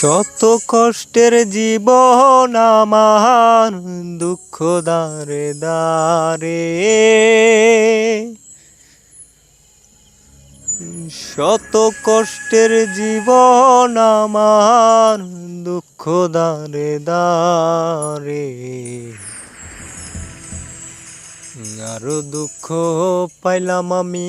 শত কষ্টের জীবন আমার, দুঃখ দারে দারে শত কষ্টের জীবন আমার, দুঃখ দারে দারে আরও দুঃখ পাইলাম আমি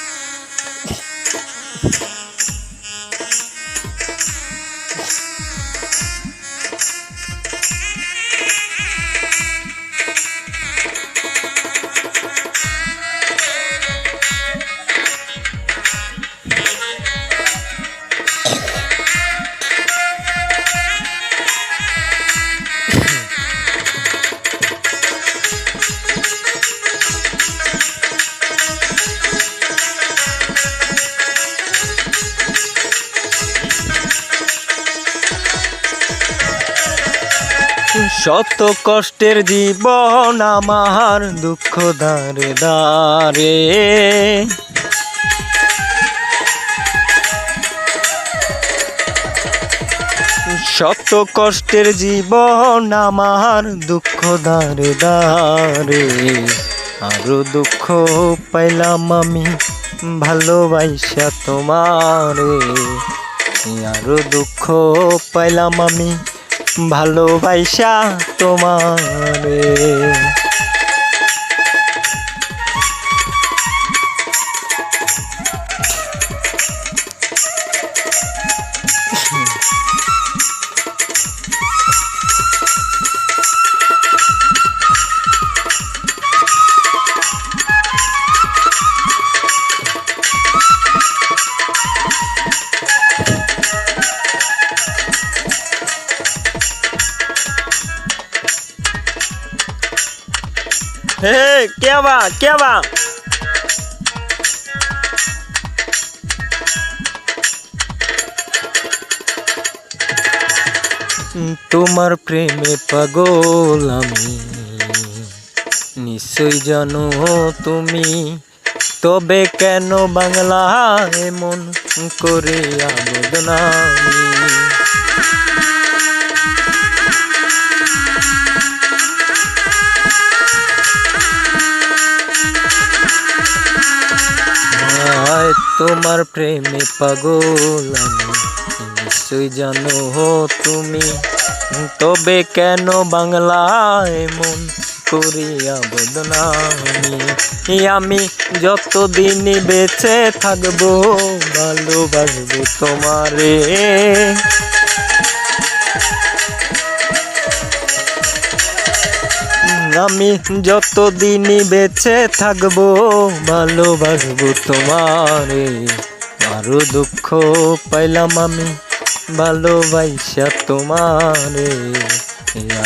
শত কষ্টের জীবন আমার দুঃখ দারে দারে শত কষ্টের জীবন আমার দুঃখ দারে দারে আরও দুঃখ পাইলাম আমি ভালোবাসা তোমারে। আরও দুঃখ পাইলাম আমি ভালোবাসা তোমারে। হে কে বা কে বা? তোমার প্রেমে পাগল আমি। নিশ্চয় জানো তুমি, তবে কেন বাংলা এমন করে আবেদন তোমার প্রেমে পাগল আমি। নিশ্চয় জানো তুমি। তবে কেন বাংলায় মন করিয়া বদনামি আমি? যতদিন বেঁচে থাকব, ভালোবাসবো তোমারে। আমি যতদিনই বেঁচে থাকব, ভালোবাসবো তোমারে। আরও দুঃখ পাইলাম আমি ভালোবাসা তোমারে।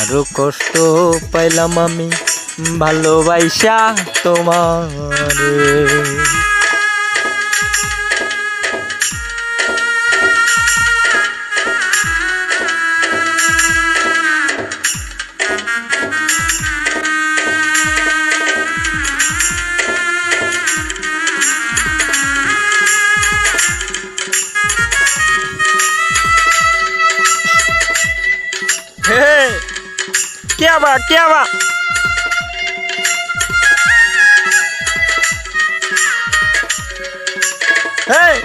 আরও কষ্ট পাইলাম আমি ভালোবাসা তোমারে। क्या बा क्या बा हे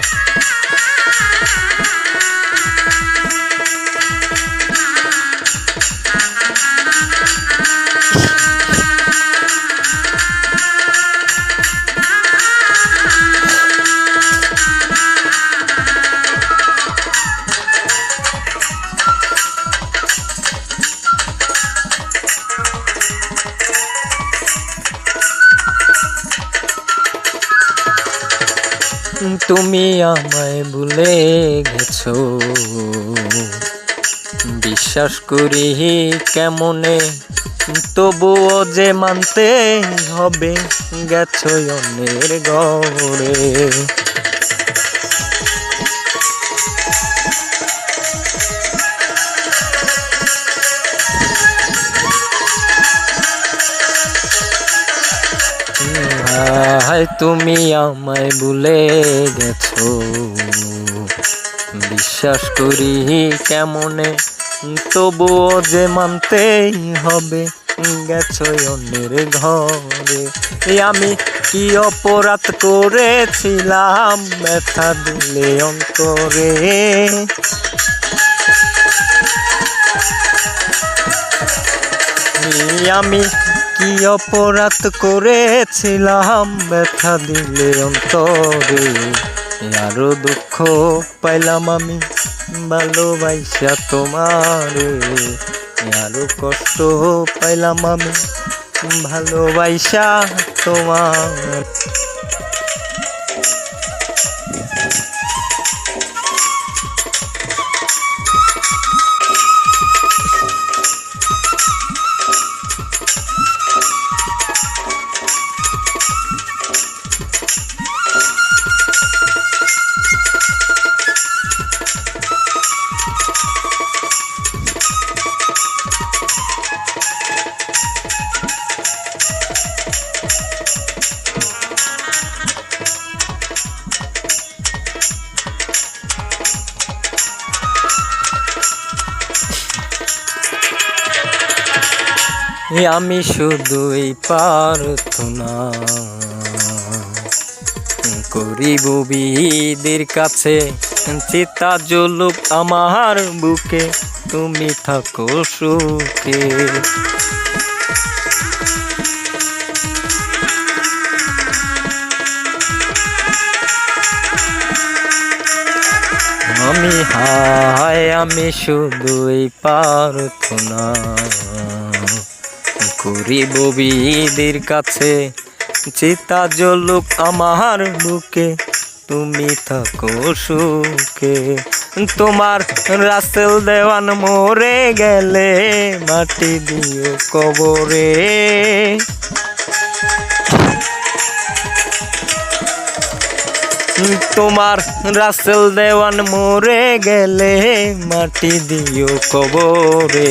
তুমি আমায় ভুলে গেছ। বিশ্বাস করি কেমনে তবুও যে মানতে হবে গেছ অন্যের গড়ে। হায় তুমি আমায় ভুলে গেছো। বিশ্বাস করি কেমনে, তবুও যে মানতেই হবে গেছো অন্যের ঘরে। আমি কি অপরাধ করেছিলাম, ব্যথা দিলে অন্তরে? আমি কি অপরাধ করেছিলাম? ব্যথা দিলে অন্তরে আরও দুঃখ পাইলাম আমি। ভালোবাসা তোমারে আরও কষ্ট পাইলাম আমি। ভালোবাসা তোমার আমি শুধুই প্রার্থনা করিব বিদের কাছে। চিতা জলুক আমার বুকে, তুমি থাকো সুখে। আমি হায়, আমি শুধুই প্রার্থনা। করিব বিদের কাছে। চিতা জলুক আমার বুকে, তুমি থাকো সুখে। তোমার রাসেল দেওয়ান মরে গেলে, মাটি দিও কবরে। তোমার রাসেল দেওয়ান মরে গেলে, মাটি দিও কবরে।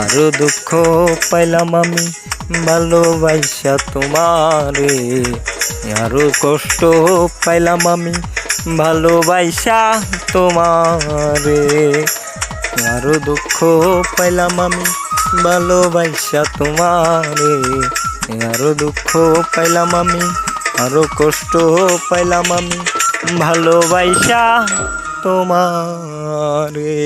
আরও দুঃখ পাইলাম আমি ভালোবাসা তোমারে আরও কষ্ট পাইলাম আমি ভালোবাসা তোমারে আরও দুঃখ পাইলাম আমি ভালোবাসা তোমারে আরও দুঃখ পাইলাম আমি আরও কষ্ট পাইলাম আমি ভালোবাসা তোমারে